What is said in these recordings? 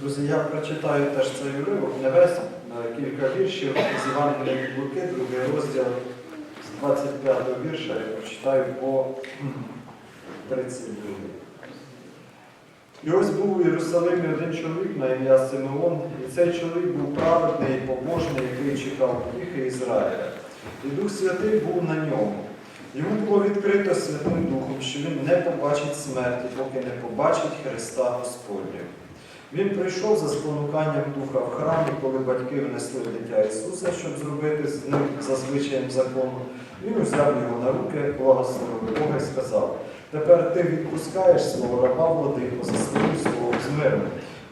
Друзі, я прочитаю теж цей уривок, не весь, е, кілька віршів з Євангелія від Луки, другий розділ з 25 вірша, я прочитаю по 32. І ось був у Єрусалимі один чоловік на ім'я Симеон, і цей чоловік був праведний і побожний, який чекав втіхи Ізраїля. І Дух Святий був на ньому. Йому було відкрито Святим Духом, що він не побачить смерті, поки не побачить Христа Господня. Він прийшов за спонуканням Духа в храмі, коли батьки внесли дитя Ісуса, щоб зробити з ним за звичаєм закону. Він узяв його на руки, благословив Бога і сказав: Тепер ти відпускаєш свого раба владику за своїм словом з миром,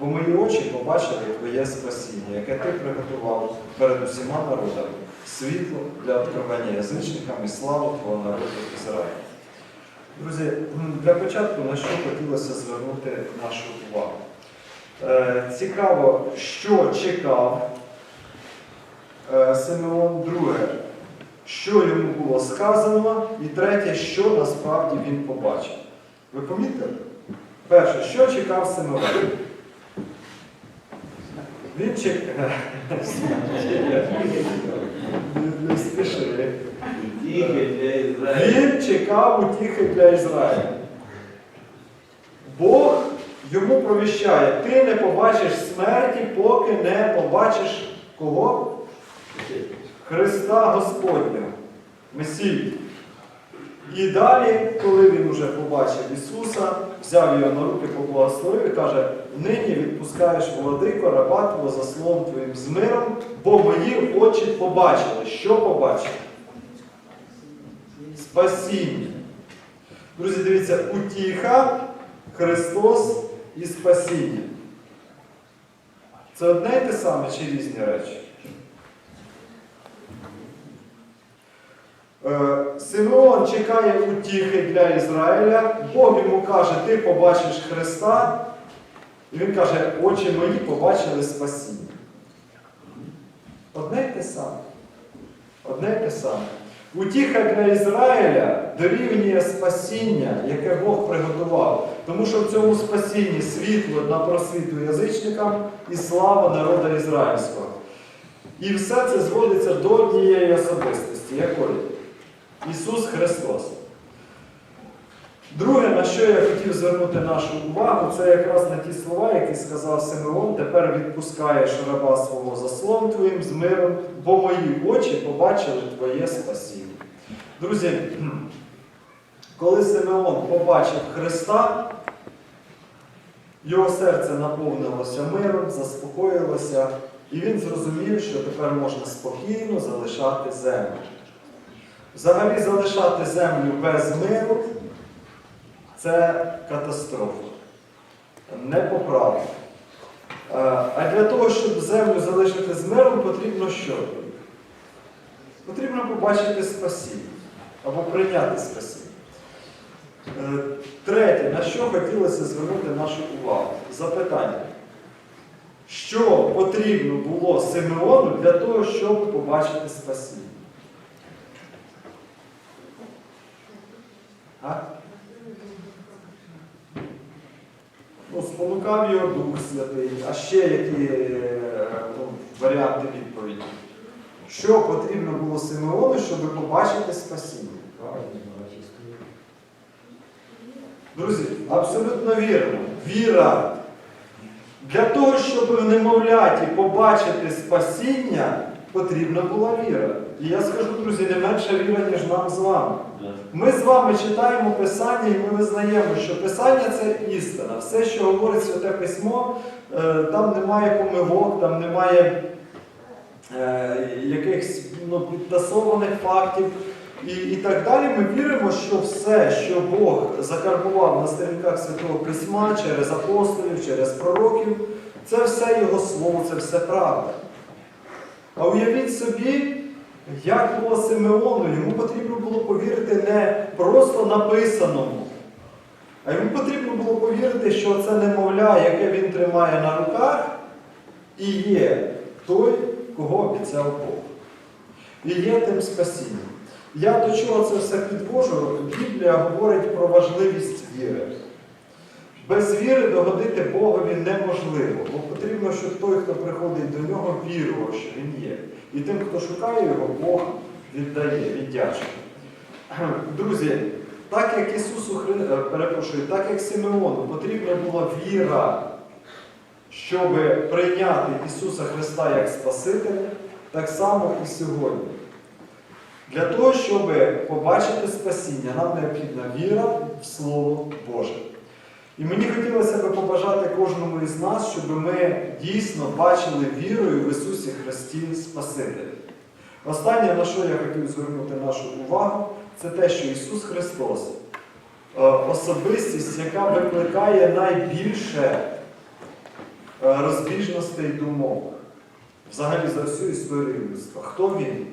бо мої очі побачили твоє спасіння, яке ти приготував перед усіма народами, світло для откровення язичникам і славу твого народу Ізраїля. Друзі, для початку на що хотілося звернути нашу увагу. Е, Цікаво, що чекав е, Симеон друге, що йому було сказано, і третє, що насправді він побачив. Ви помітили? Перше, що чекав Симеон? Він чекав. Не спіши. Він чекав утіхи для Ізраїля. Бог йому провіщає, ти не побачиш смерті, поки не побачиш кого? Христа Господнього, Месію. І далі, коли він вже побачив Ісуса, взяв його на руки, поблагословив і каже, нині відпускаєш владико, раба твого за словом твоїм з миром, бо мої очі побачили. Що побачили? Спасіння. Друзі, дивіться, утіха, Христос і спасіння. Це одне і те саме чи різні речі? Е, Симеон чекає утіхи для Ізраїля, Бог йому каже, ти побачиш Христа. І він каже, очі мої побачили спасіння. Одне й те саме. Одне й те саме. Утіха для Ізраїля дорівнює спасіння, яке Бог приготував. Тому що в цьому спасінні світло на просвіту язичникам і слава народа ізраїльського. І все це зводиться до однієї особистості. Якої? Ісус Христос. Друге, на що я хотів звернути нашу увагу, це якраз на ті слова, які сказав Симеон, тепер відпускаєш раба свого за словом твоїм з миром, бо мої очі побачили твоє спасіння. Друзі, коли Симеон побачив Христа, його серце наповнилося миром, заспокоїлося, і він зрозумів, що тепер можна спокійно залишати землю. Взагалі залишати землю без миру це катастрофа. Непоправна. Е, А для того, щоб землю залишити з миром, потрібно що? Потрібно побачити спасіння або прийняти спасіння. Е, Третє, на що хотілося звернути нашу увагу? Запитання. Що потрібно було Симеону для того, щоб побачити спасіння? Спонукав його Дух Святий, а ще які е, ну, варіанти відповіді. Що потрібно було Симеону, щоб побачити спасіння? Друзі, абсолютно вірно. Віра. Для того, щоб в немовляті побачити спасіння, потрібна була віра. І я скажу, друзі, не менша віра, ніж нам з вами. Ми з вами читаємо Писання і ми визнаємо, що Писання це істина. Все, що говорить Святе Письмо, е, там немає помилок, там немає е, якихось ну, підтасованих фактів і, і так далі. Ми віримо, що все, що Бог закарбував на сторінках Святого Письма через апостолів, через пророків, це все Його слово, це все правда. А уявіть собі, як було Симеону, йому потрібно було повірити не просто написаному, а йому потрібно було повірити, що це немовля, яке він тримає на руках, і є той, кого обіцяв Бог. І є тим спасінням. Я до чого це все підвожу? Біблія говорить про важливість віри. Без віри догодити Богові неможливо, бо потрібно, щоб той, хто приходить до нього, вірував, що він є. І тим, хто шукає його, Бог віддає, віддячує. Друзі, так як Ісусу Хри... е, перепрошую, так як Симеону потрібна була віра, щоб прийняти Ісуса Христа як Спасителя, так само і сьогодні. Для того, щоб побачити спасіння, нам необхідна віра в Слово Боже. І мені хотілося би побажати кожному із нас, щоб ми дійсно бачили вірою в Ісусі Христі Спасителя. Останнє, на що я хотів звернути нашу увагу, це те, що Ісус Христос е, особистість, яка викликає найбільше е, розбіжностей думок взагалі за всю історію людства. Хто він?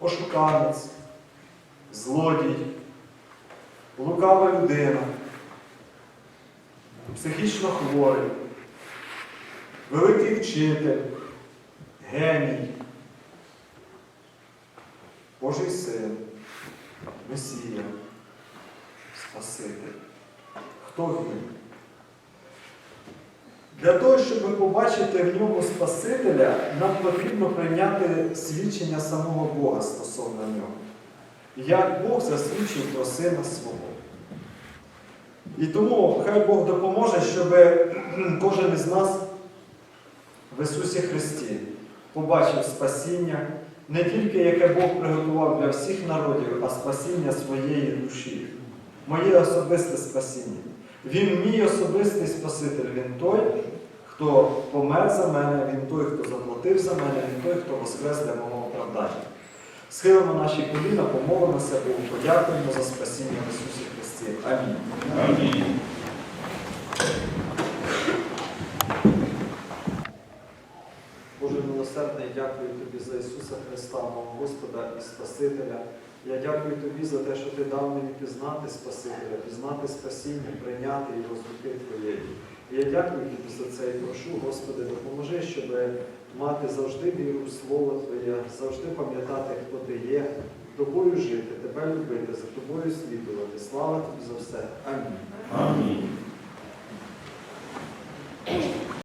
Ошуканець, злодій, лукава людина, психічно хворий, великий вчитель, геній, Божий син, Месія, Спаситель. Хто він? Для того, щоб побачити в ньому Спасителя, нам потрібно прийняти свідчення самого Бога стосовно нього. Як Бог засвідчив про сина свого. І тому хай Бог допоможе, щоб кожен із нас в Ісусі Христі побачив спасіння, не тільки яке Бог приготував для всіх народів, а спасіння своєї душі, моє особисте спасіння. Він мій особистий Спаситель, Він той, хто помер за мене, Він той, хто заплатив за мене, Він той, хто воскрес для мого оправдання. Схилимо наші коліна, помолимося Богу, подякуємо за спасіння в Ісусі Христі. Амінь. Амінь. Боже милосердний, дякую Тобі за Ісуса Христа, мого Господа і Спасителя. Я дякую Тобі за те, що Ти дав мені пізнати Спасителя, пізнати спасіння, прийняти його з руки Твоєї. Я дякую Тобі за це і прошу, Господи, допоможи, щоб мати завжди віру в Слово Твоє, завжди пам'ятати, хто Ти є, тобою жити, Тебе любити, за тобою слідувати. Слава Тобі за все. Амінь. Амінь.